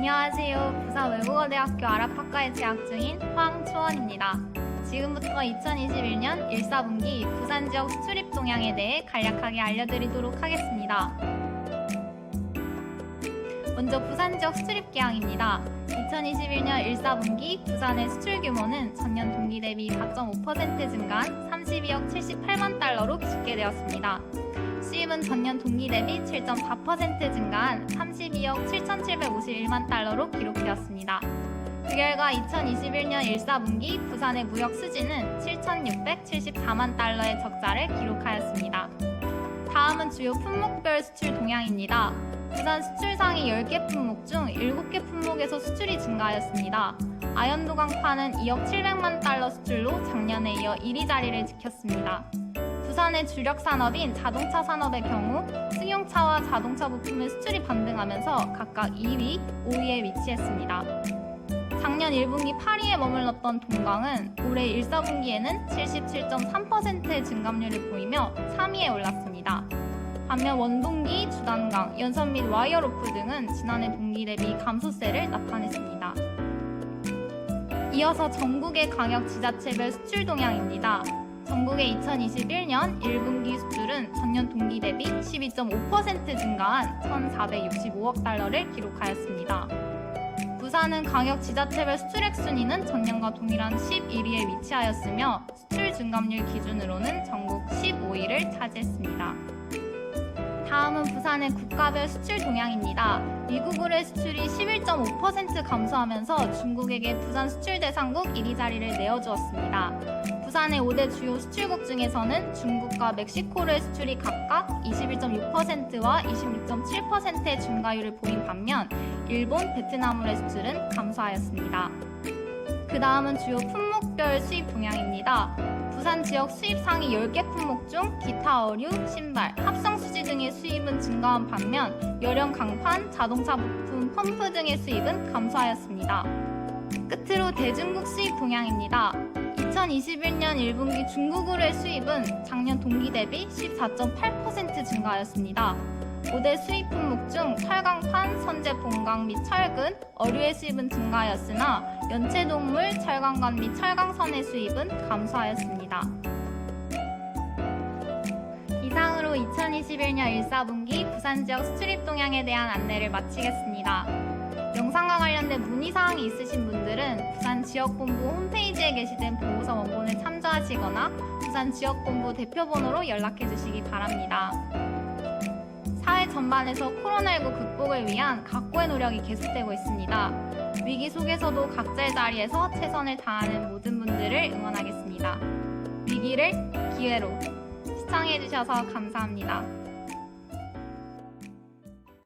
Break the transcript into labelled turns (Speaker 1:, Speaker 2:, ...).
Speaker 1: 안녕하세요. 부산 외국어대학교 아랍학과에 재학 중인 황초원입니다. 지금부터 2021년 1, 4분기 부산 지역 수출입 동향에 대해 간략하게 알려드리도록 하겠습니다. 먼저 부산 지역 수출입 계양입니다. 2021년 1, 4분기 부산의 수출 규모는 전년 동기 대비 4.5% 증가한 32억 78만 달러로 집계되었습니다. 수입은 전년 동기 대비 7.4% 증가한 32억 7,751만 달러로 기록되었습니다. 그 결과 2021년 1, 4분기 부산의 무역 수지는 7,674만 달러의 적자를 기록하였습니다. 다음은 주요 품목별 수출 동향입니다. 부산 수출 상위 10개 품목 중 7개 품목에서 수출이 증가하였습니다. 아연도 강파는 2억 700만 달러 수출로 작년에 이어 1위 자리를 지켰습니다. 부산의 주력 산업인 자동차 산업의 경우 승용차와 자동차 부품의 수출이 반등하면서 각각 2위, 5위에 위치했습니다. 작년 1분기 8위에 머물렀던 동강은 올해 1, 4분기에는 77.3%의 증감률을 보이며 3위에 올랐습니다. 반면 원동기, 주단강, 연선 및 와이어 로프 등은 지난해 동기 대비 감소세를 나타냈습니다. 이어서 전국의 강역 지자체별 수출 동향입니다. 전국의 2021년 1분기 수출은 전년 동기 대비 12.5% 증가한 1,465억 달러를 기록하였습니다. 부산은 강역 지자체별 수출액 순위는 전년과 동일한 11위에 위치하였으며 수출 증감률 기준으로는 전국 15위를 차지했습니다. 다음은 부산의 국가별 수출 동향입니다. 미국으로의 수출이 11.5% 감소하면서 중국에게 부산 수출 대상국 1위 자리를 내어주었습니다. 부산의 5대 주요 수출국 중에서는 중국과 멕시코로의 수출이 각각 21.6%와 26.7%의 증가율을 보인 반면 일본, 베트남으로의 수출은 감소하였습니다. 그 다음은 주요 품목별 수입 동향입니다. 부산 지역 수입 상위 10개 품목 중 기타 어류, 신발, 합성 수지 등의 수입은 증가한 반면 열형 강판, 자동차 부품, 펌프 등의 수입은 감소하였습니다. 끝으로 대중국 수입 동향입니다. 2021년 1분기 중국으로의 수입은 작년 동기 대비 14.8% 증가하였습니다. 5대 수입 품목 중 철강판, 선제 본강 및 철근, 어류의 수입은 증가하였으나 연체동물, 철강관 및 철강선의 수입은 감소하였습니다. 이상으로 2021년 1, 4분기 부산 지역 수출입 동향에 대한 안내를 마치겠습니다. 영상과 관련된 문의사항이 있으신 분들은 부산 지역본부 홈페이지에 게시된 보고서 원본을 참조하시거나 부산 지역본부 대표번호로 연락해 주시기 바랍니다. 사회 전반에서 코로나19 극복을 위한 각고의 노력이 계속되고 있습니다. 위기 속에서도 각자의 자리에서 최선을 다하는 모든 분들을 응원하겠습니다. 위기를 기회로 시청해주셔서 감사합니다.